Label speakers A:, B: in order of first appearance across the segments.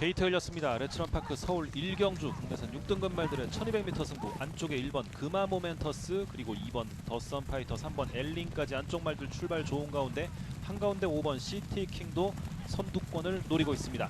A: 게이트 열렸습니다. 레츠런파크 서울 1경주 국내산 6등급 말들의 1200m 승부 안쪽에 1번 금화 모멘터스 그리고 2번 더선 파이터 3번 엘린까지 안쪽 말들 출발 좋은 가운데 한가운데 5번 시티킹도 선두권을 노리고 있습니다.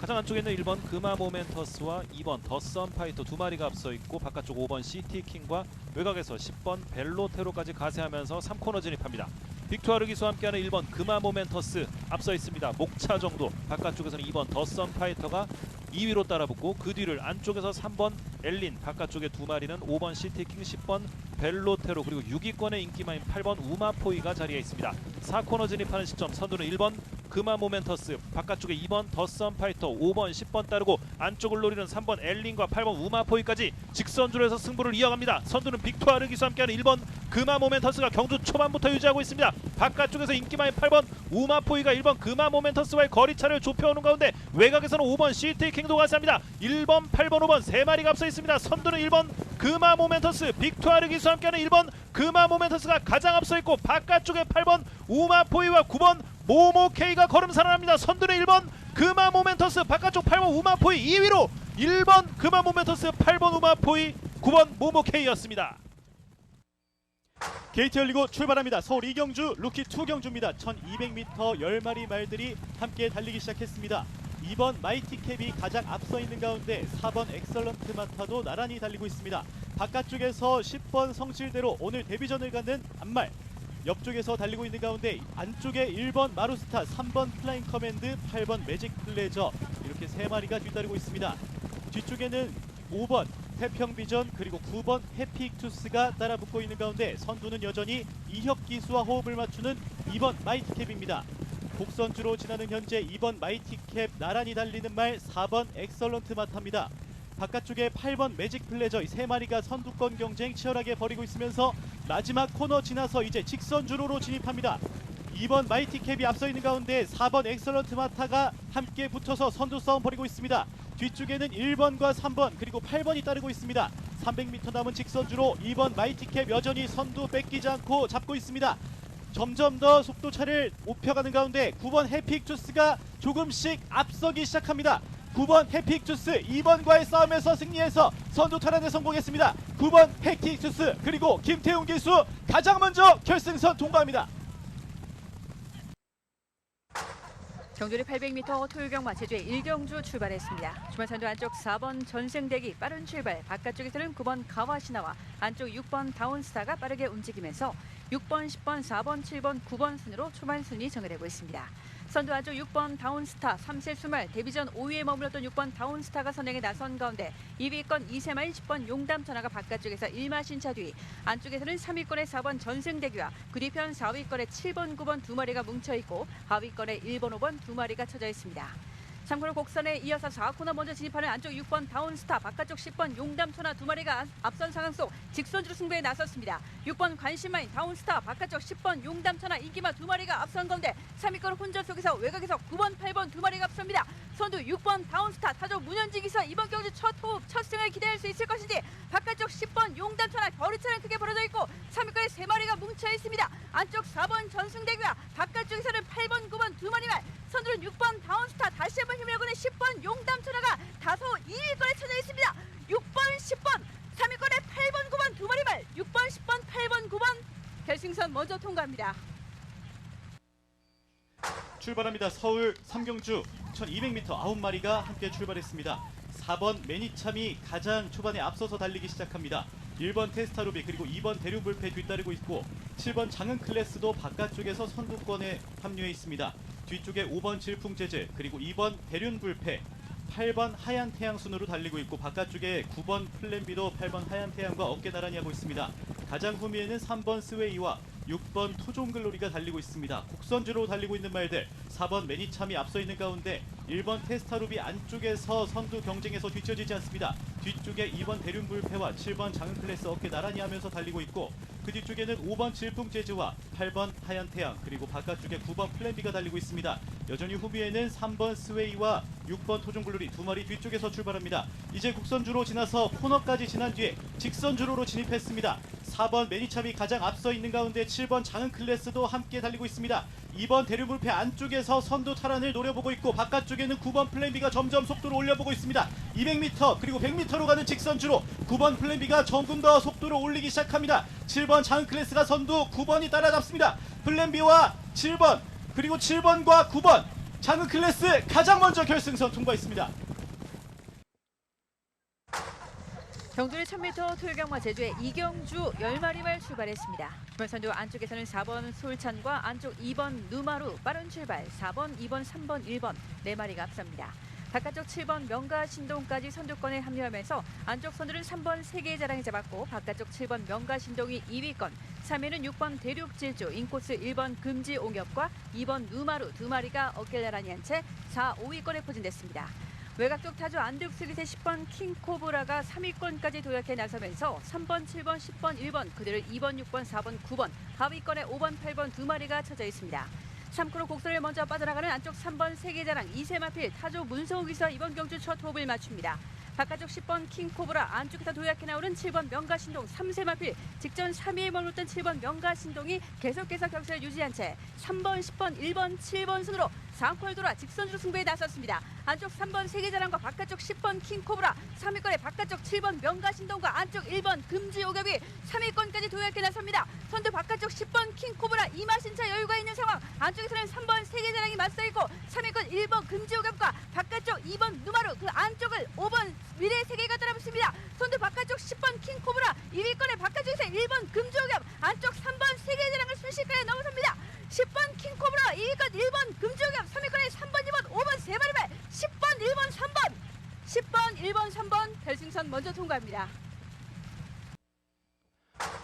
A: 가장 안쪽에 있는 1번 금화 모멘터스와 2번 더선 파이터 두 마리가 앞서 있고 바깥쪽 5번 시티킹과 외곽에서 10번 벨로테로까지 가세하면서 3코너 진입합니다. 빅토르 기수와 함께하는 1번 금화 모멘터스 앞서 있습니다. 목차 정도 바깥쪽에서는 2번 더선 파이터가 2위로 따라붙고 그 뒤를 안쪽에서 3번 엘린 바깥쪽에 두 마리는 5번 시티킹 10번 벨로테로 그리고 6위권의 인기마인 8번 우마포이가 자리에 있습니다. 4코너 진입하는 시점 선두는 1번 금화 모멘터스 바깥쪽에 2번 더선 파이터 5번 10번 따르고 안쪽을 노리는 3번 엘린과 8번 우마포이까지 직선주로에서 승부를 이어갑니다. 선두는 빅토르 기수와 함께하는 1번 금화 모멘터스가 경주 초반부터 유지하고 있습니다. 바깥쪽에서 인기마인 8번 우마포이가 1번 금화 모멘터스와의 거리차를 좁혀오는 가운데 외곽에서는 5번 시티킹도 가세합니다. 1번, 8번, 5번 세 마리가 앞서 있습니다. 선두는 1번 금화 모멘터스 빅토르 기수와 함께하는 1번 금화 모멘터스가 가장 앞서 있고 바깥쪽에 8번 우마포이와 9번 모모케이가 걸음 살아납니다. 선두는 1번 금화 모멘터스 바깥쪽 8번 우마포이 2위로 1번 금화 모멘터스 8번 우마포이 9번 모모케이였습니다.
B: 게이트 열리고 출발합니다. 서울 이경주 루키 2 경주입니다. 1200m 10마리 말들이 함께 달리기 시작했습니다. 2번 마이티캡이 가장 앞서 있는 가운데 4번 엑설런트 마타도 나란히 달리고 있습니다. 바깥쪽에서 10번 성실대로 오늘 데뷔전을 갖는 안말 옆쪽에서 달리고 있는 가운데 안쪽에 1번 마루스타, 3번 플라잉 커맨드, 8번 매직 플레저 이렇게 세 마리가 뒤따르고 있습니다. 뒤쪽에는 5번 태평비전 그리고 9번 해피익투스가 따라붙고 있는 가운데 선두는 여전히 이혁 기수와 호흡을 맞추는 2번 마이티캡입니다. 곡선주로 지나는 현재 2번 마이티캡 나란히 달리는 말 4번 엑설런트 마타입니다. 바깥쪽에 8번 매직 플레저 이 세 마리가 선두권 경쟁 치열하게 벌이고 있으면서 마지막 코너 지나서 이제 직선 주로로 진입합니다. 2번 마이티캡이 앞서 있는 가운데 4번 엑설런트 마타가 함께 붙어서 선두 싸움 벌이고 있습니다. 뒤쪽에는 1번과 3번 그리고 8번이 따르고 있습니다. 300m 남은 직선주로 2번 마이티캡 여전히 선두 뺏기지 않고 잡고 있습니다. 점점 더 속도차를 높여가는 가운데 9번 해픽주스가 조금씩 앞서기 시작합니다. 9번 해픽주스 2번과의 싸움에서 승리해서 선두 탈환에 성공했습니다. 9번 해픽주스 그리고 김태훈 기수 가장 먼저 결승선 통과합니다.
C: 경주리 800m 토요경마 제주의 1경주 출발했습니다. 주말선두 안쪽 4번 전승대기 빠른 출발, 바깥쪽에서는 9번 가와시나와 안쪽 6번 다운스타가 빠르게 움직이면서 6번, 10번, 4번, 7번, 9번 순으로 초반 순위 정해되고 있습니다. 선두 안쪽 6번 다운스타, 3세 수말, 데뷔전 5위에 머물렀던 6번 다운스타가 선행에 나선 가운데 2위권 이세마일 10번 용담 천하가 바깥쪽에서 1마신차 뒤, 안쪽에서는 3위권의 4번 전승대기와 그 뒤편 4위권의 7번, 9번 두 마리가 뭉쳐있고 하위권의 1번, 5번 두 마리가 쳐져 있습니다. 참고로 곡선에 이어서 4코너 먼저 진입하는 안쪽 6번 다운스타, 바깥쪽 10번 용담초나 두 마리가 앞선 상황 속 직선주로 승부에 나섰습니다. 6번 관심마인 다운스타, 바깥쪽 10번 용담초나 인기마 두 마리가 앞선 가운데 3위권 혼전 속에서 외곽에서 9번, 8번 두 마리가 앞섭니다. 선두 6번 다운스타, 타조 문현지 기사 이번 경주 첫 호흡, 첫 승을 기대할 수 있을 것인지 바깥쪽 10번 용담초나 거리차는 크게 벌어져 있고 3위권에 세 마리가 뭉쳐 있습니다. 안쪽 4번 전승대교와 바깥쪽에서는 8번, 9번 두 마리만 선두는 6번 다운스타 다시 한번 힘을 내고는 10번 용담천하가 다소 2위권에 쳐져 있습니다. 6번, 10번, 3위권에 8번, 9번 두 마리 말 6번, 10번, 8번, 9번 결승선 먼저 통과합니다.
B: 출발합니다. 서울 삼경주 1200m 9마리가 함께 출발했습니다. 4번 매니참이 가장 초반에 앞서서 달리기 시작합니다. 1번 테스타루비 그리고 2번 대류불패 뒤따르고 있고 7번 장은 클래스도 바깥쪽에서 선두권에 합류해 있습니다. 뒤쪽에 5번 질풍재즈 그리고 2번 대륜불패 8번 하얀 태양 순으로 달리고 있고 바깥쪽에 9번 플랜비도 8번 하얀 태양과 어깨 나란히 하고 있습니다. 가장 후미에는 3번 스웨이와 6번 토종글로리가 달리고 있습니다. 곡선주로 달리고 있는 말들 4번 매니참이 앞서 있는 가운데 1번 테스타루비 안쪽에서 선두 경쟁에서 뒤처지지 않습니다. 뒤쪽에 2번 대륜불패와 7번 장은클래스 어깨 나란히 하면서 달리고 있고 그 뒤쪽에는 5번 질풍 재즈와 8번 하얀 태양 그리고 바깥쪽에 9번 플랜비가 달리고 있습니다. 여전히 후비에는 3번 스웨이와 6번 토종글루리 두 마리 뒤쪽에서 출발합니다. 이제 국선주로 지나서 코너까지 지난 뒤에 직선주로로 진입했습니다. 4번 매니참이 가장 앞서 있는 가운데 7번 장은 클래스도 함께 달리고 있습니다. 2번 대류불패 안쪽에서 선두 탈환을 노려보고 있고 바깥쪽에는 9번 플랜비가 점점 속도를 올려보고 있습니다. 200m 그리고 100m로 가는 직선주로 9번 플랜비가 조금 더 속도를 올리기 시작합니다. 7번 장은 클래스가 선두 9번이 따라잡습니다. 플랜비와 7번 그리고 7번과 9번 장은 클래스 가장 먼저 결승선 통과했습니다.
C: 경주리 1000m 토요경마 제주의 이경주 10마리말 출발했습니다. 주말선두 안쪽에서는 4번 솔찬과 안쪽 2번 누마루 빠른 출발 4번, 2번, 3번, 1번 4마리가 앞섭니다. 바깥쪽 7번 명가 신동까지 선두권에 합류하면서 안쪽 선두는 3번 세계의 자랑이 잡았고 바깥쪽 7번 명가 신동이 2위권 3위는 6번 대륙질주 인코스 1번 금지 옹엽과 2번 누마루 두 마리가 어깨를 나란히 한 채 4, 5위권에 포진됐습니다. 외곽쪽 타주 안득수기세 10번 킹코브라가 3위권까지 도약해 나서면서 3번, 7번, 10번, 1번 그들을 2번, 6번, 4번, 9번 하위권에 5번, 8번 두 마리가 쳐져 있습니다. 3코로 곡선을 먼저 빠져나가는 안쪽 3번 세계자랑 이세마필 타조 문성욱이서 이번 경주 첫 호흡을 맞춥니다. 바깥쪽 10번 킹코브라 안쪽에서 도약해 나오는 7번 명가신동 3세마필 직전 3위에 머물렀던 7번 명가신동이 계속해서 경세를 유지한 채 3번, 10번, 1번, 7번 순으로 상코를 돌아 직선주로 승부에 나섰습니다. 안쪽 3번 세계자랑과 바깥쪽 10번 킹코브라 3위권에 바깥쪽 7번 명가신동과 안쪽 1번 금지오겹이 3위권까지 도약해 나섭니다. 선두 바깥쪽 10번 킹코브라 이마신차 여유가 있는 상황 안쪽에서는 3번 세계자랑이 맞서있고 3위권 1번 금지오겹과 바깥쪽 2번 누마루 그 안쪽을 5번 미래의 세계가 따라붙습니다. 선두 바깥쪽 10번 킹코브라 2위권에 바깥쪽에서 1번 금지오겹 안쪽 통과합니다.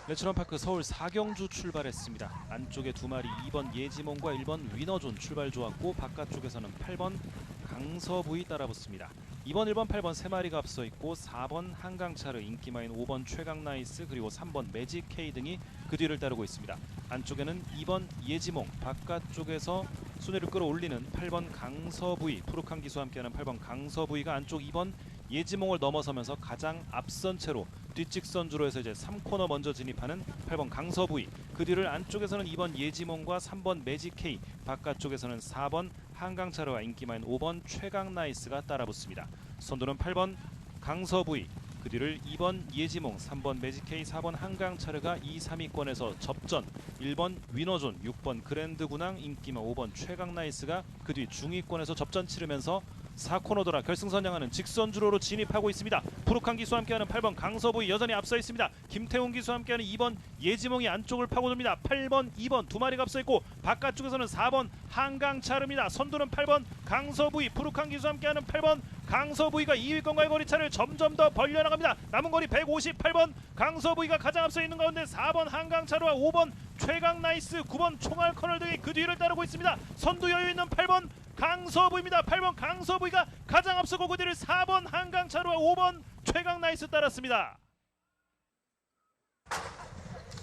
A: 레츠런파크 서울 4경주 출발했습니다. 안쪽에 두 마리 2번 예지몽과 1번 위너존 출발 좋았고 바깥쪽에서는 8번 강서부이 따라붙습니다. 2번, 1번, 8번 세 마리가 앞서 있고 4번 한강차르 인기마인 5번 최강나이스 그리고 3번 매직K 등이 그 뒤를 따르고 있습니다. 안쪽에는 2번 예지몽 바깥쪽에서 순위를 끌어올리는 8번 강서부이 푸르칸 기수와 함께하는 8번 강서부이가 안쪽 2번 예지몽을 넘어서면서 가장 앞선 채로 뒷직선주로 해서 이제 3코너 먼저 진입하는 8번 강서부이 그 뒤를 안쪽에서는 2번 예지몽과 3번 매직K 바깥쪽에서는 4번 한강차로와 인기마인 5번 최강나이스가 따라붙습니다. 선두는 8번 강서부이 그 뒤를 2번 예지몽, 3번 매직K, 4번 한강차르가 2, 3위권에서 접전 1번 위너존, 6번 그랜드군항, 인기마 5번 최강나이스가 그 뒤 중위권에서 접전 치르면서 4코너 돌아 결승선 향하는 직선 주로로 진입하고 있습니다. 푸르칸 기수와 함께하는 8번 강서부이 여전히 앞서 있습니다. 김태훈 기수와 함께하는 2번 예지몽이 안쪽을 파고듭니다. 8번, 2번 두 마리가 앞서 있고 바깥쪽에서는 4번 한강차르입니다. 선두는 8번 강서부이 푸르칸 기수와 함께하는 8번 강서부이가 2위권과의 거리차를 점점 더 벌려나갑니다. 남은 거리 158번 강서부이가 가장 앞서 있는 가운데 4번 한강차르와 5번 최강 나이스 9번 총알 커널 등이 그 뒤를 따르고 있습니다. 선두 여유 있는 8번 강서부입니다. 8번 강서부이가 가장 앞서고 그 뒤를 4번 한강차루와 5번 최강나이스 따랐습니다.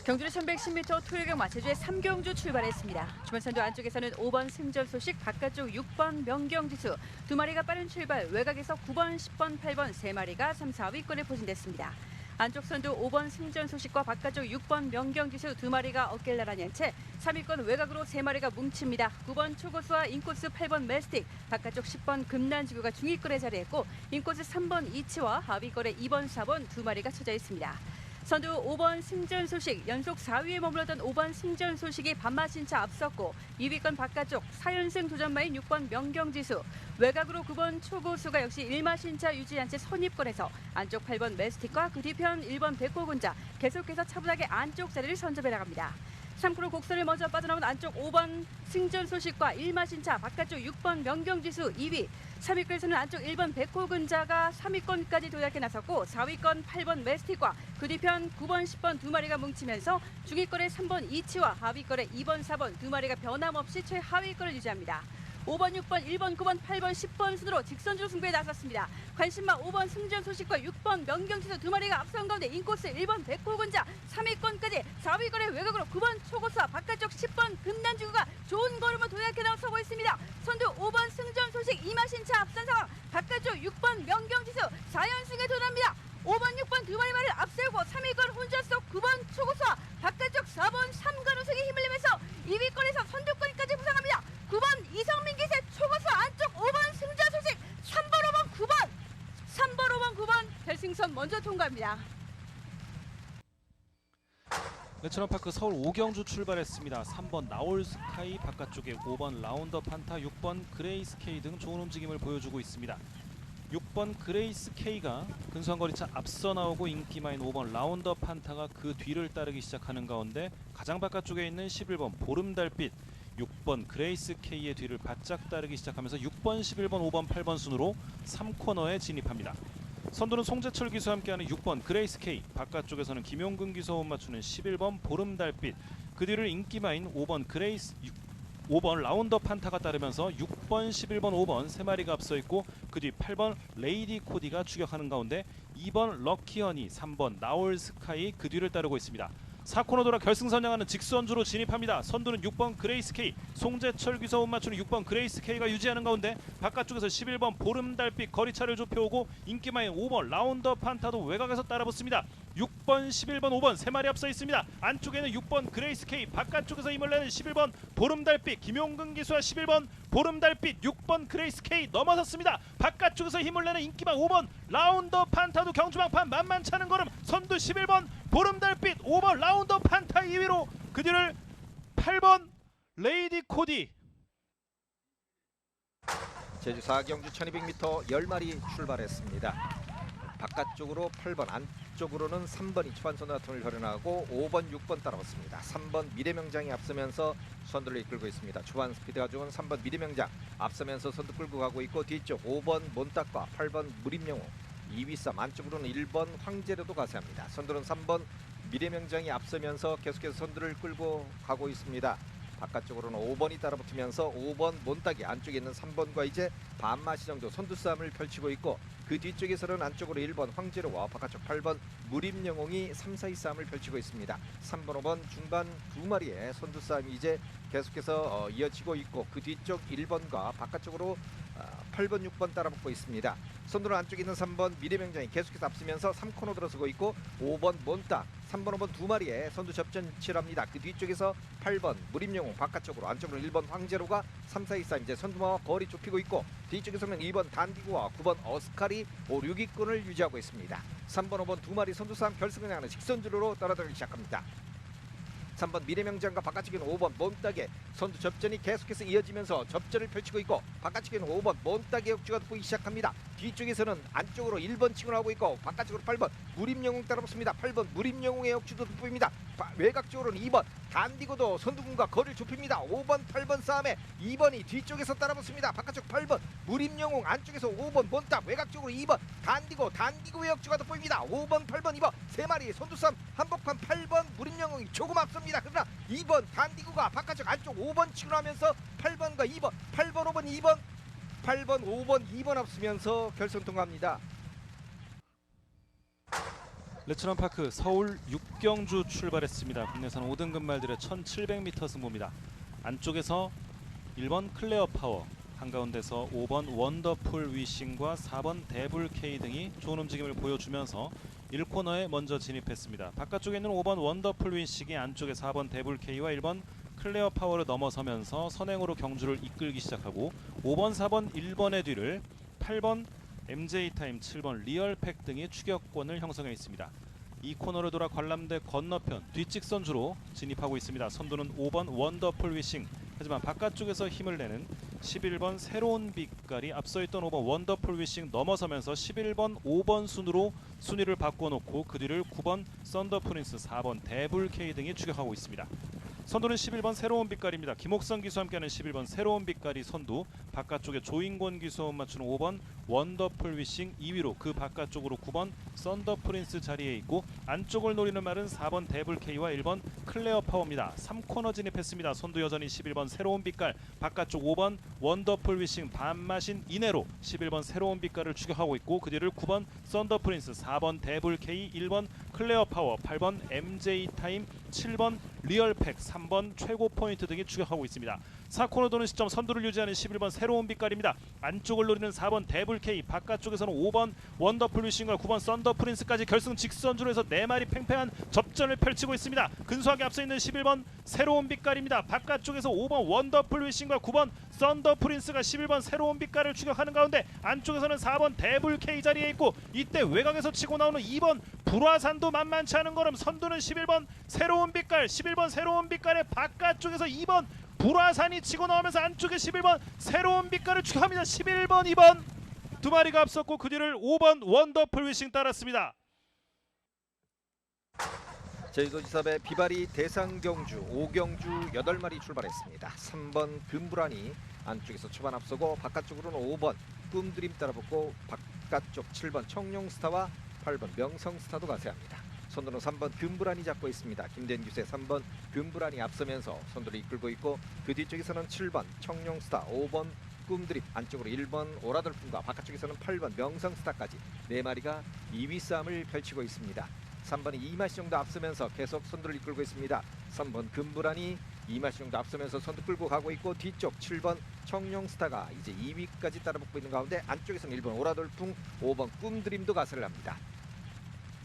C: 경주는 1110m 토요경 제주의 3경주 출발했습니다. 주말선두 안쪽에서는 5번 승전 소식, 바깥쪽 6번 명경지수 두 마리가 빠른 출발, 외곽에서 9번, 10번, 8번 세 마리가 3, 4위권에 포진됐습니다. 안쪽 선두 5번 승전 소식과 바깥쪽 6번 명경지수 두 마리가 어깨를 나란히 한채 3위권 외곽으로 세 마리가 뭉칩니다. 9번 초고수와 인코스 8번 메스틱, 바깥쪽 10번 금난지구가 중위권에 자리했고 인코스 3번 이치와 하위권에 2번, 4번 두 마리가 쳐져 있습니다. 선두 5번 승전 소식 연속 4위에 머물렀던 5번 승전 소식이 반마신 차 앞섰고 2위권 바깥쪽 4연승 도전마인 6번 명경지수 외곽으로 9번 초고수가 역시 1마신 차 유지한 채 선입권에서 안쪽 8번 메스틱과 그 뒤편 1번 백호군자 계속해서 차분하게 안쪽 자리를 선점해 나갑니다. 3코로 곡선을 먼저 빠져나온 안쪽 5번 승전 소식과 1마신차 바깥쪽 6번 명경지수 2위 3위권에서는 안쪽 1번 백호근자가 3위권까지 도약해 나섰고 4위권 8번 메스틱과 그 뒤편 9번 10번 두 마리가 뭉치면서 중위권의 3번 이치와 하위권의 2번 4번 두 마리가 변함없이 최하위권을 유지합니다. 5번, 6번, 1번, 9번, 8번, 10번 순으로 직선주로 승부에 나섰습니다. 관심마 5번 승전 소식과 6번 명경지수 두 마리가 앞선 가운데 인코스 1번 백호군자 3위권까지 4위권의 외곽으로 9번 초고수와 바깥쪽 10번 금난주구가 좋은 걸음을 도약해 나서고 있습니다. 선두 5번 승전 소식 이마신차 앞선 상황 바깥쪽 6번 명경지수 4연승에 도전합니다. 5번, 6번 두 마리 말을 앞세우고 3위권 혼자 속 9번 초고수와 바깥쪽 4번 삼가루승이 힘을 내면서 2위권에서 선두권까지 부상합니다. 9번 이성민 기세 초고수 안쪽 5번 승자 소식 3번, 5번, 9번 3번, 5번, 9번 결승선 통과합니다.
A: 레츠런파크 서울 오경주 출발했습니다. 3번 나올스카이 바깥쪽에 5번 라운더 판타 6번 그레이스 K 등 좋은 움직임을 보여주고 있습니다. 6번 그레이스 K가 근소한 거리차 앞서 나오고 인기 많은 5번 라운더 판타가 그 뒤를 따르기 시작하는 가운데 가장 바깥쪽에 있는 11번 보름달빛 6번 그레이스 K의 뒤를 바짝 따르기 시작하면서 6번, 11번, 5번, 8번 순으로 3코너에 진입합니다. 선두는 송재철 기수와 함께하는 6번 그레이스 K 바깥쪽에서는 김용근 기수와 못 맞추는 11번 보름달빛 그 뒤를 인기마인 5번 그레이스 5번 라운더 판타가 따르면서 6번 11번 5번 세 마리가 앞서 있고 그 뒤 8번 레이디 코디가 추격하는 가운데 2번 럭키언이 3번 나올 스카이 그 뒤를 따르고 있습니다. 4코너 돌아 결승선 향하는 직선주로 진입합니다. 선두는 6번 그레이스 K, 송재철 귀서 못 맞추는 6번 그레이스 K가 유지하는 가운데 바깥쪽에서 11번 보름달빛 거리차를 좁혀오고 인기마인 5번 라운더 판타도 외곽에서 따라붙습니다. 6번, 11번, 5번 세 마리 앞서 있습니다. 안쪽에는 6번 그레이스 K, 바깥쪽에서 힘을 내는 11번 보름달빛 김용근 기수와 11번 보름달빛 6번 그레이스 K 넘어섰습니다. 바깥쪽에서 힘을 내는 인기만 5번 라운더 판타도 경주방판 만만찮은 걸음 선두 11번 보름달빛 5번 라운더 판타 2위로 그 뒤를 8번 레이디 코디
D: 제주 4경주 1200m 10마리 출발했습니다. 바깥쪽으로 8번, 안쪽으로는 3번이 초반선과 턴을 혈연하고 5번, 6번 따라왔습니다. 3번 미래명장이 앞서면서 선두를 이끌고 있습니다. 초반 스피드가 좋은 3번 미래명장 앞서면서 선두 끌고 가고 있고 뒤쪽 5번 몬탁과 8번 무림영호 2위 싸움 안쪽으로는 1번 황제로도 가세합니다. 선두는 3번 미래명장이 앞서면서 계속해서 선두를 끌고 가고 있습니다. 바깥쪽으로는 5번이 따라붙으면서 5번 몬딱이 안쪽에 있는 3번과 이제 반마시 정도 선두 싸움을 펼치고 있고 그 뒤쪽에서는 안쪽으로 1번 황제로와 바깥쪽 8번 무림영웅이 3, 4위 싸움을 펼치고 있습니다. 3번, 5번 중반 두 마리의 선두 싸움이 이제 계속해서 어, 이어지고 있고 그 뒤쪽 1번과 바깥쪽으로 어, 8번, 6번 따라붙고 있습니다. 선두는 안쪽에 있는 3번 미래명장이 계속해서 앞서면서 3코너 들어서고 있고 5번 몬딱 3번, 5번 두 마리의 선두 접전 치열합니다. 그 뒤쪽에서 8번 무림영웅 바깥쪽으로 안쪽으로 1번 황제로가 3, 4위 싸움 이제 선두마와 거리 좁히고 있고 뒤쪽에서는 2번 단디구와 9번 어스칼이 5, 6위권을 유지하고 있습니다. 3번, 5번 두 마리 선두 싸움 결승을 향하는 직선주로로 따라다니기 시작합니다. 3번 미래명장과 바깥쪽에는 5번 몬딱의 선두 접전이 계속해서 이어지면서 접전을 펼치고 있고 바깥쪽에는 5번 몬딱의 역주가 보이기 시작합니다. 뒤쪽에서는 안쪽으로 1번 치고 나오고 있고 바깥쪽으로 8번 무림영웅 따라붙습니다. 8번 무림영웅의 역주도 돋보입니다. 바- 외곽 쪽으로는 2번 단디고도 선두군과 거리를 좁힙니다. 5번 8번 싸움에 2번이 뒤쪽에서 따라붙습니다. 바깥쪽 8번 무림영웅 안쪽에서 5번 몬딱 외곽 쪽으로 2번 단디고 단디고의 역주가 돋보입니다. 5번 8번 2번 세 마리 선두 싸움 한복판 8번 무림영웅이 조금 앞섭니다. 그러나 2번 단디고가 바깥쪽 안쪽 5번 치고 나면서 8번과 2번 8번 5번 2번 8번 5번 2번 앞서면서 결선 통과합니다.
A: 레츠런 파크 서울 6경주 출발했습니다. 국내선 5등급 말들의 1700m 승부입니다. 안쪽에서 1번 클레어 파워, 한가운데서 5번 원더풀 위싱과 4번 데블 K 등이 좋은 움직임을 보여주면서 1코너에 먼저 진입했습니다. 바깥쪽에 있는 5번 원더풀 위싱이 안쪽에 4번 데블 K와 1번 클레어 파워를 넘어서면서 선행으로 경주를 이끌기 시작하고 5번, 4번, 1번의 뒤를 8번 MJ 타임 7번 리얼팩 등이 추격권을 형성해 있습니다. 이 코너를 돌아 관람대 건너편 뒷직선 주로 진입하고 있습니다. 선두는 5번 원더풀 위싱. 하지만 바깥쪽에서 힘을 내는 11번 새로운 빛깔이 앞서 있던 5번 원더풀 위싱 넘어서면서 11번 5번 순으로 순위를 바꿔놓고 그 뒤를 9번 썬더 프린스 4번 데블 K 등이 추격하고 있습니다. 선두는 11번 새로운 빛깔입니다. 김옥성 기수와 함께하는 11번 새로운 빛깔이 선두 바깥쪽에 조인권 기수와 맞추는 5번 원더풀 위싱 2위로 그 바깥쪽으로 9번 썬더 프린스 자리에 있고 안쪽을 노리는 말은 4번 데블 K와 1번 클레어 파워입니다. 3코너 진입했습니다. 선두 여전히 11번 새로운 빛깔 바깥쪽 5번 원더풀 위싱 반마신 이내로 11번 새로운 빛깔을 추격하고 있고 그 뒤를 9번 썬더 프린스 4번 데블 K 1번 클레어 파워 8번 MJ 타임 7번 리얼팩 3번 최고 포인트 등이 추격하고 있습니다. 4코너 도는 시점 선두를 유지하는 11번 새로운 빛깔입니다. 안쪽을 노리는 4번 데블 K 바깥쪽에서는 5번 원더풀 위싱과 9번 썬더 프린스까지 결승 직선주로 해서 네 마리 팽팽한 접전을 펼치고 있습니다. 근소하게 앞서 있는 11번 새로운 빛깔입니다. 바깥쪽에서 5번 원더풀 위싱과 9번 썬더 프린스가 11번 새로운 빛깔을 추격하는 가운데 안쪽에서는 4번 데블 K 자리에 있고 이때 외곽에서 치고 나오는 2번 불화산도 만만치 않은 걸음 선두는 11번 새로운 빛깔 11번 새로운 빛깔의 바깥쪽에서 2번 불화산이 치고 나오면서 안쪽에 11번 새로운 빛깔을 추격합니다. 11번 2번 두 마리가 앞섰고 그 뒤를 5번 원더풀 위싱 따랐습니다.
D: 제주도지사배 비바리 대상경주 5경주 8마리 출발했습니다. 3번 금불안이 안쪽에서 초반 앞서고 바깥쪽으로는 5번 꿈드림 따라붙고 바깥쪽 7번 청룡스타와 8번 명성스타도 가세합니다. 선두는 3번 금불안이 잡고 있습니다. 김대현 규세 3번 금불안이 앞서면서 선두를 이끌고 있고 그 뒤쪽에서는 7번 청룡스타 5번 꿈드림 안쪽으로 1번 오라돌풍과 바깥쪽에서는 8번 명성스타까지 네 마리가 2위 싸움을 펼치고 있습니다. 3번이 이마시 정도 앞서면서 계속 선두를 이끌고 있습니다. 3번 금불안이 이마시 정도 앞서면서 선두 끌고 가고 있고 뒤쪽 7번 청룡스타가 이제 2위까지 따라붙고 있는 가운데 안쪽에서는 1번 오라돌풍 5번 꿈드림도 가설을 합니다.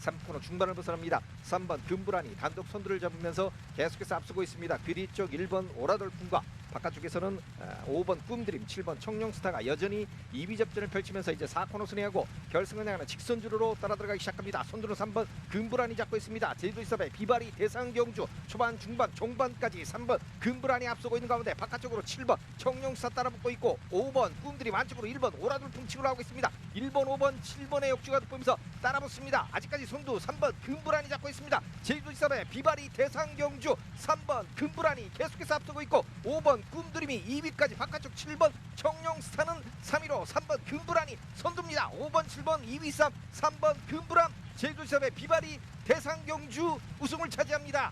D: 3코너 중반을 벗어납니다. 3번 금불안이 단독 선두를 잡으면서 계속해서 앞서고 있습니다. 그 뒤쪽 1번 오라돌풍과 바깥쪽에서는 아, 5번 꿈드림, 7번 청룡스타가 여전히 2위 접전을 펼치면서 이제 4코너 순회하고 결승을 향하는 직선주로로 따라 들어가기 시작합니다. 선두는 3번 금불안이 잡고 있습니다. 제주도지사배 비바리 대상경주 초반, 중반, 종반까지 3번 금불안이 앞서고 있는 가운데 바깥쪽으로 7번 청룡스타 따라붙고 있고 5번 꿈드림 안쪽으로 1번 오라돌풍 치고 나오고 있습니다. 1번, 5번, 7번의 역주가 돋보면서 따라붙습니다. 아직까지 선두 3번 금불안이 잡고 있습니다. 제주도지사배 비바리 대상경주 3번 금불안이 계속해서 앞서고 있고 5번 꿈드림이 2위까지 바깥쪽 7번 청룡스타는 3위로 3번 금불안이 선두입니다. 5번, 7번 2위 3, 3번 금불안 제주도지사배 비바리 대상경주 우승을 차지합니다.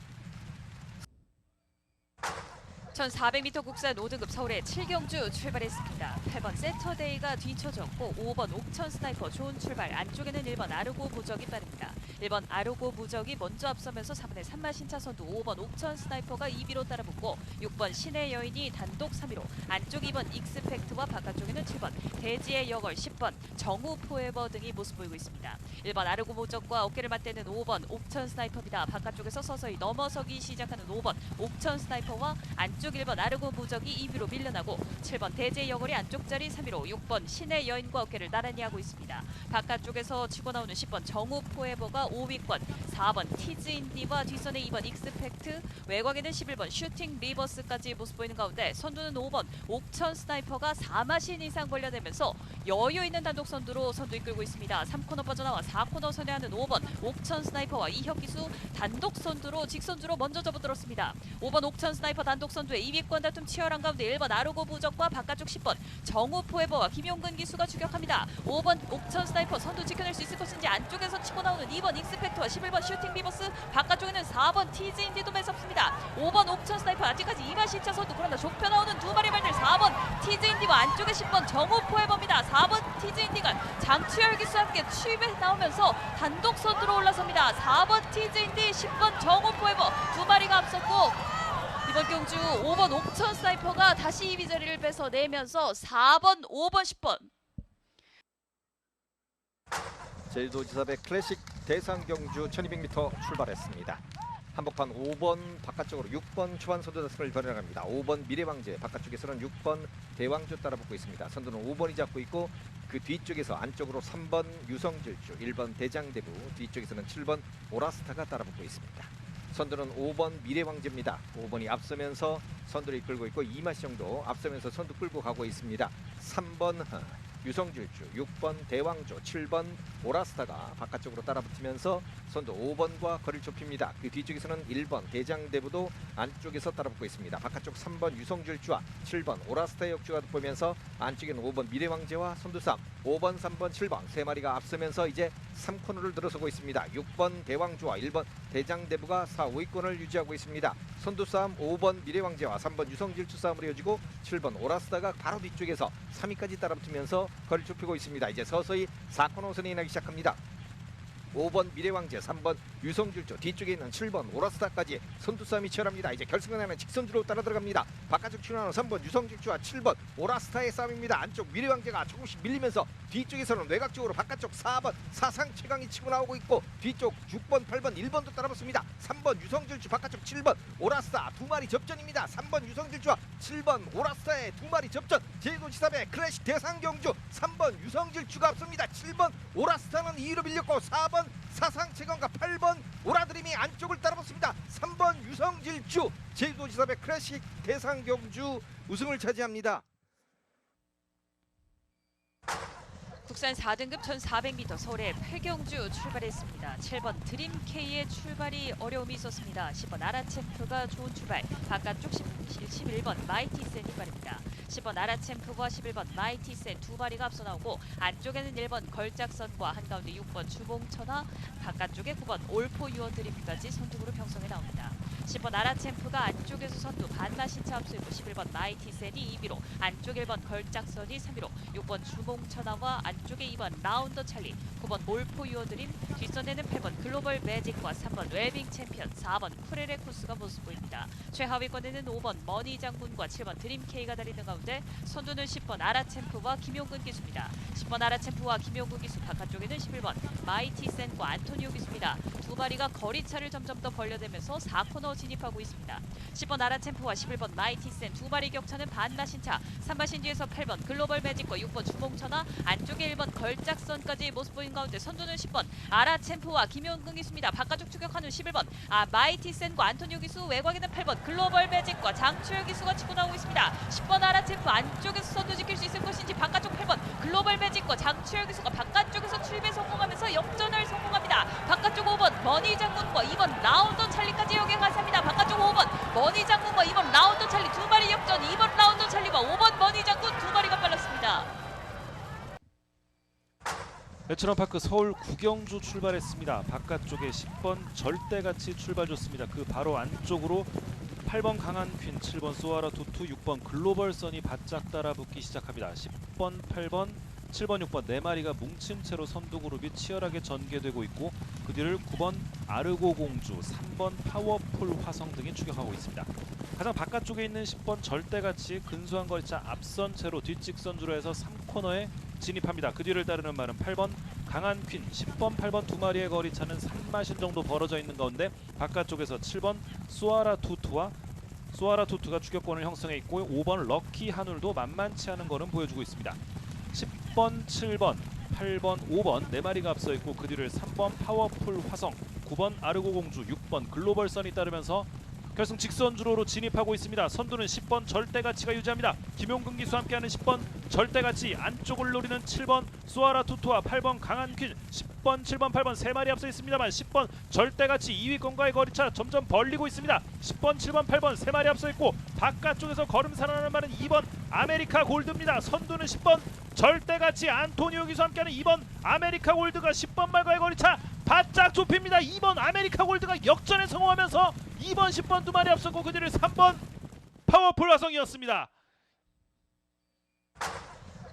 E: 1400m 국산 5등급 서울의 7경주 출발했습니다. 8번 세터데이가 뒤쳐졌고 5번 옥천 스나이퍼 좋은 출발 안쪽에는 1번 아르고 무적이 빠릅니다. 1번 아르고 무적이 먼저 앞서면서 4번의 산마신 차 선두 5번 옥천 스나이퍼가 2위로 따라붙고 6번 신의 여인이 단독 3위로 안쪽 2번 익스펙트와 바깥쪽에는 7번 대지의 여걸 10번 정우 포에버 등이 모습 보이고 있습니다. 1번 아르고 무적과 어깨를 맞대는 5번 옥천 스나이퍼입니다. 바깥쪽에서 서서히 넘어서기 시작하는 5번 옥천 스나이퍼와 안쪽 1번 아르고 무적이 2위로 밀려나고 7번 대제 여걸이 안쪽 자리 3위로 6번 신의 여인과 어깨를 나란히 하고 있습니다. 바깥쪽에서 치고 나오는 10번 정우 포에버가 5위권 4번 티즈 인디와 뒷선의 2번 익스펙트 외곽에는 11번 슈팅 리버스까지 모습 보이는 가운데 선두는 5번 옥천 스나이퍼가 4마신 이상 벌려내면서 여유 있는 단독 선두로 선두 이끌고 있습니다. 3코너 빠져나와 4코너 선회하는 5번 옥천 스나이퍼와 이혁기수 단독 선두로 직선주로 먼저 접어들었습니다. 5번 옥천 스나이퍼 단독 선두에 2위권 다툼 치열한 가운데 1번 아로고 부적과 바깥쪽 10번 정우 포에버와 김용근 기수가 추격합니다. 5번 옥천 스나이퍼 선두 지켜낼 수 있을 것인지 안쪽에서 치고 나오는 2번 익스펙트와 11번 슈팅 리버스 바깥쪽에는 4번 티즈 인디도 매섭습니다. 5번 옥천 스나이퍼 아직까지 2마 시차 선두 그러나 좁혀 나오는 두 마리 말들 4번 티즈 인디와 안쪽에 10번 정우 포에버입니다. 4번 티즈 인디가 장추열 기수와 함께 추입에 나 오면서 단독 선두로 올라섭니다. 4번 티즈 인디 10번 정우 포에버 두 마리가 앞섰고 이번 경주 5번 옥천 스나이퍼가 다시 2위 자리를 뺏어내면서 4번, 5번, 10번
D: 제주도지사배 클래식 대상 경주 1200m 출발했습니다. 한복판 5번 바깥쪽으로 6번 초반 선두 다승을 벌여나갑니다. 5번 미래왕제 바깥쪽에서는 6번 대왕조 따라붙고 있습니다. 선두는 5번이 잡고 있고 그 뒤쪽에서 안쪽으로 3번 유성질주 1번 대장대부 뒤쪽에서는 7번 오라스타가 따라붙고 있습니다. 선두는 5번 미래왕제입니다. 5번이 앞서면서 선두를 이끌고 있고 이마시 정도 앞서면서 선두 끌고 가고 있습니다. 3번 유성질주, 6번 대왕조, 7번 오라스타가 바깥쪽으로 따라붙으면서 선두 5번과 거리를 좁힙니다. 그 뒤쪽에서는 1번 대장대부도 안쪽에서 따라붙고 있습니다. 바깥쪽 3번 유성질주와 7번 오라스타의 역주가 돋보면서 안쪽에는 5번 미래왕제와 선두 3, 5번, 3번, 7번 세 마리가 앞서면서 이제 3코너를 들어서고 있습니다. 6번 대왕주와 1번 대장대부가 4, 5위권을 유지하고 있습니다. 선두 싸움 5번 미래왕제와 3번 유성질주 싸움으로 이어지고 7번 오라스다가 바로 뒤쪽에서 3위까지 따라붙으면서 거리를 좁히고 있습니다. 이제 서서히 4코너 선이 나기 시작합니다. 5번 미래왕제, 3번 유성줄조, 뒤쪽에 있는 7번 오라스타까지 선두 싸움이 치열합니다. 이제 결승전에는 직선주로 따라 들어갑니다. 바깥쪽 출연하는 3번 유성줄조와 7번 오라스타의 싸움입니다. 안쪽 미래왕제가 조금씩 밀리면서 뒤쪽에서는 외곽쪽으로 바깥쪽 4번 사상 최강이 치고 나오고 있고 뒤쪽 6번, 8번, 1번도 따라붙습니다. 3번 유성줄조, 바깥쪽 7번 오라스타 두 마리 접전입니다. 3번 유성줄조와 7번 오라스타의 두 마리 접전 제도지사배 클래식 대상경주 3번 유성질주가 앞섭니다 7번 오라스타는 2위로 밀렸고 4번 사상체건과 8번 오라드림이 안쪽을 따라붙습니다. 3번 유성질주 제도지사배 클래식 대상 경주 우승을 차지합니다
E: 국산 4등급 1400m 서울의 팔경주 출발했습니다. 7번 드림K의 출발이 어려움이 있었습니다. 10번 아라챔프가 좋은 출발, 바깥쪽 10, 11번 마이티센이 빠릅니다. 10번 아라챔프와 11번 마이티센 두 마리가 앞서 나오고 안쪽에는 1번 걸작선과 한가운데 6번 주봉천하, 바깥쪽에 9번 올포 유어 드림까지 선두으로 병성에 나옵니다. 10번 아라챔프가 안쪽에서 선두 반마신차 앞서 있고 11번 마이티센이 2위로 안쪽 1번 걸작선이 3위로 6번 주봉천하와 안 쪽에 2번 라운더 찰리 9번 몰포 유어드림 뒷선에는 8번 글로벌 매직과 3번 웨빙 챔피언 4번 쿠레레 코스가 모습 보입니다. 최하위권에는 5번 머니 장군과 7번 드림K가 달리는 가운데 선두는 10번 아라챔프와 김용근 기수입니다. 10번 아라챔프와 김용근 기수 바깥쪽에는 11번 마이티 센과 안토니오 기수입니다. 두 마리가 거리차를 점점 더 벌려대면서 4코너 진입하고 있습니다. 10번 아라챔프와 11번 마이티 센 두 마리 격차는 반마신차 3마신 뒤에서 8번 글로벌 매직과 6번 주봉천하 안쪽에 1번 걸작선까지 모습 보인 가운데 선두는 10번 아라챔프와 김용근 기수입니다. 바깥쪽 추격하는 11번 아 마이티센과 안토니오 기수 외곽에는 8번 글로벌 매직과 장추열 기수가 치고 나오고 있습니다. 10번 아라챔프 안쪽에서 선두 지킬 수 있을 것인지 바깥쪽 8번 글로벌 매직과 장추열 기수가 바깥쪽에서 출입에 성공하면서 역전을 성공합니다. 바깥쪽 5번 머니 장군과 2번 라운더 찰리까지 가세합니다. 바깥쪽 5번 머니 장군과 2번 라운더 찰리 두 마리 역전 2번 라운더 찰리와 5번 머니 장군 두 마리가 빨랐습니다.
A: 베트남파크 서울 구경주 출발했습니다. 바깥쪽에 10번 절대같이 출발 좋습니다. 그 바로 안쪽으로 8번 강한 퀸, 7번 소아라 투투, 6번 글로벌 선이 바짝 따라붙기 시작합니다. 10번, 8번, 7번, 6번 네 마리가 뭉친 채로 선두 그룹이 치열하게 전개되고 있고 그 뒤를 9번 아르고 공주, 3번 파워풀 화성 등이 추격하고 있습니다. 가장 바깥쪽에 있는 10번 절대같이 근소한 거리차 앞선 채로 뒷직선주로 해서 3코너에 진입합니다. 그 뒤를 따르는 말은 8번 강한 퀸, 10번, 8번 두 마리의 거리 차는 3마신 정도 벌어져 있는 가운데 바깥쪽에서 7번 소아라 투투와 소아라 투투가 추격권을 형성해 있고 5번 럭키 한울도 만만치 않은 거는 보여주고 있습니다. 10번, 7번, 8번, 5번 네 마리가 앞서 있고 그 뒤를 3번 파워풀 화성, 9번 아르고 공주, 6번 글로벌 선이 따르면서 결승 직선 주로로 진입하고 있습니다. 선두는 10번 절대가치가 유지합니다. 김용근 기수 함께하는 10번 절대가치 안쪽을 노리는 7번 소아라 투투와 8번 강한 퀸 10번 7번 8번 세 마리 앞서 있습니다만 10번 절대가치 2위권과의 거리차 점점 벌리고 있습니다. 10번 7번 8번 세 마리 앞서 있고 바깥쪽에서 걸음 살아나는 말은 2번 아메리카 골드입니다. 선두는 10번 절대가치 안토니오 기수 함께하는 2번 아메리카 골드가 10번 말과의 거리차 바짝 좁힙니다. 2번 아메리카 골드가 역전에 성공하면서 2번 10번 두 마리 앞섰고 그 뒤를 3번 파워풀 화성이었습니다.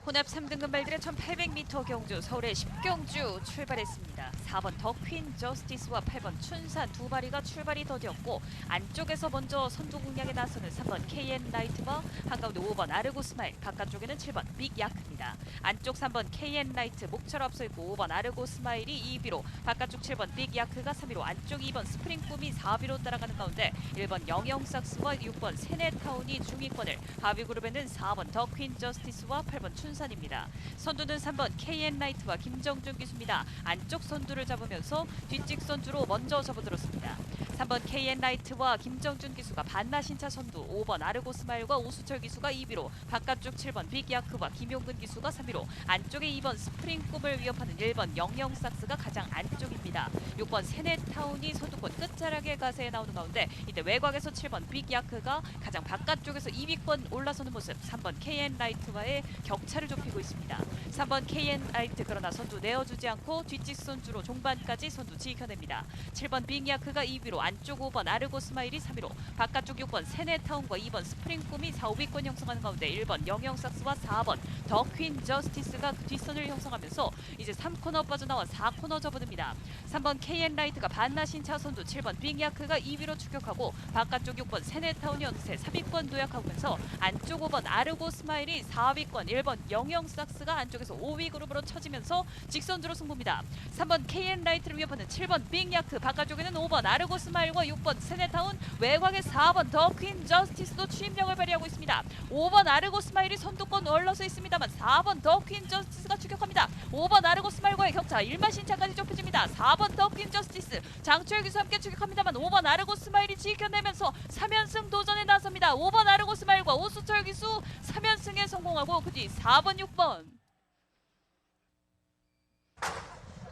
E: 혼합 3등급 말들의 1800m 경주 서울의 10경주 출발했습니다. 4번 더 퀸 저스티스와 8번 춘산 두 마리가 출발이 더디었고 안쪽에서 먼저 선두 공략에 나서는 3번 KN 라이트와 한가운데 5번 아르고 스마일 바깥쪽에는 7번 빅 야크입니다. 안쪽 3번 KN 라이트 목철 앞서 있고 5번 아르고 스마일이 2위로 바깥쪽 7번 빅 야크가 3위로 안쪽 2번 스프링 꿈이 4위로 따라가는 가운데 1번 영영삭스와 6번 세네타운이 중위권을 하위 그룹에는 4번 더 퀸 저스티스와 8번 춘산 입니다. 선두는 3번 KN 라이트와 김정준 기수입니다. 안쪽 선두를 잡으면서 뒷직 선두로 먼저 접어들었습니다. 3번 KN 라이트와 김정준 기수가 반나 신차 선두, 5번 아르고 스마일과 오수철 기수가 2위로, 바깥쪽 7번 빅야크와 김용근 기수가 3위로, 안쪽에 2번 스프링 꿈을 위협하는 1번 영영삭스가 가장 안쪽입니다. 6번 세네타운이 선두권 끝자락에 가세에 나오는 가운데 이때 외곽에서 7번 빅야크가 가장 바깥쪽에서 2위권 올라서는 모습 3번 KN 라이트와의 격차를 좁히고 있습니다. 3번 KN 라이트 그러나 선두 내어주지 않고 뒷직 선주로 종반까지 선두 지켜냅니다. 7번 빅야크가 2위로 안쪽 5번 아르고 스마일이 3위로 바깥쪽 6번 세네타운과 2번 스프링 꿈이 4, 5위권 형성하는 가운데 1번 영영삭스와 4번 더 퀸 저스티스가 그 뒷선을 형성하면서 이제 3코너 빠져나와 4코너 접어듭니다. 3번 KN 라이트가 반나 신 차 선두 7번 빅야크가 2위로 추격하고 바깥쪽 6번 세네타운이 어느새 3위권 도약하면서 안쪽 5번 아르고 스마일이 4위권 1번 영영삭스가 안쪽에서 5위 그룹으로 쳐지면서 직선주로 승부입니다. 3번 KN 라이트를 위협하는 7번 빅야크 바깥쪽에는 5번 아르고 스마일과 6번 세네타운 외곽에 4번 더 퀸 저스티스도 추임력을 발휘하고 있습니다. 5번 아르고 스마일이 선두권 올라서 있습니다만 4번 더 퀸 저스티스가 추격합니다. 5번 아르고 스마일과의 격차 1만 신차까지 좁혀집니다. 4번 더퀸 저스티스 장초열 기수 함께 추격합니다만 5번 아르고 스 마일이 지켜내면서 3연승 도전에 나섭니다. 5번 아르고 스 마일과 오수철 기수 3연승에 성공하고 그 뒤 4번 6번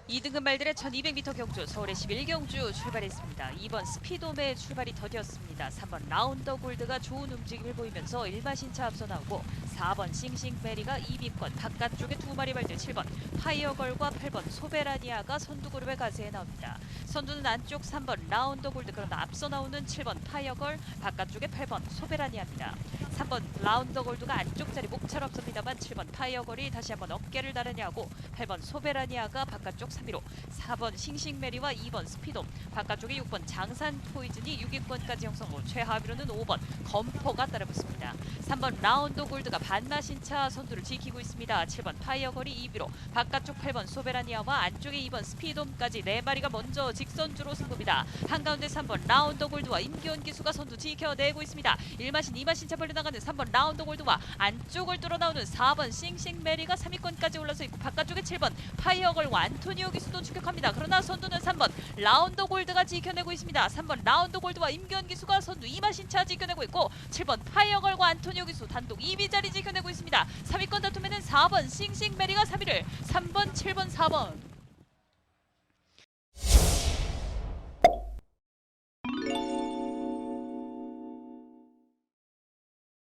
E: 2등급 말들의 1200m 경주 서울의 11경주 출발했습니다. 2번 스피돔의 출발이 더디었습니다. 3번 라운더 골드가 좋은 움직임을 보이면서 일마신차 앞서 나오고 4번 싱싱베리가 2위권 바깥쪽에 두 마리 발들 7번 파이어걸과 8번 소베라니아가 선두 그룹의 가세에 나옵니다. 선두는 안쪽 3번 라운더 골드 그러나 앞서 나오는 7번 파이어걸 바깥쪽에 8번 소베라니아입니다. 3번 라운더 골드가 안쪽 자리 목찰 없습니다만 7번 파이어걸이 다시 한번 어깨를 하고 8번 소베라니아가 바깥쪽 3위로 4번 싱싱메리와 2번 스피돔 바깥쪽에 6번 장산 포이즌이 6위권까지 형성하고 최하위로는 5번 검포가 따라붙습니다. 3번 라운드 골드가 반나신차 선두를 지키고 있습니다. 7번 파이어걸이 2위로 바깥쪽 8번 소베라니아와 안쪽에 2번 스피돔까지 4마리가 먼저 직선주로 승부입니다. 한가운데 3번 라운드 골드와 임기원 기수가 선두 지켜내고 있습니다. 1마신 2마신 차 벌려 나가는 3번 라운드 골드와 안쪽을 뚫어 나오는 4번 싱싱메리가 3위권까지 올라서 있고 바깥쪽에 7번 파이어걸과 안토니오 기수도 추격합니다. 그러나 선두는 3번 라운드 골드가 지켜내고 있습니다. 3번 라운드 골드와 임기원 기수가 선두 2마신차 지켜내고 있고 7번 파이어걸과 안토니오 기수 단독 2위 자리 지켜내고 있습니다. 3위권 다툼에는 4번 싱싱메리가 3위를 3번, 7번, 4번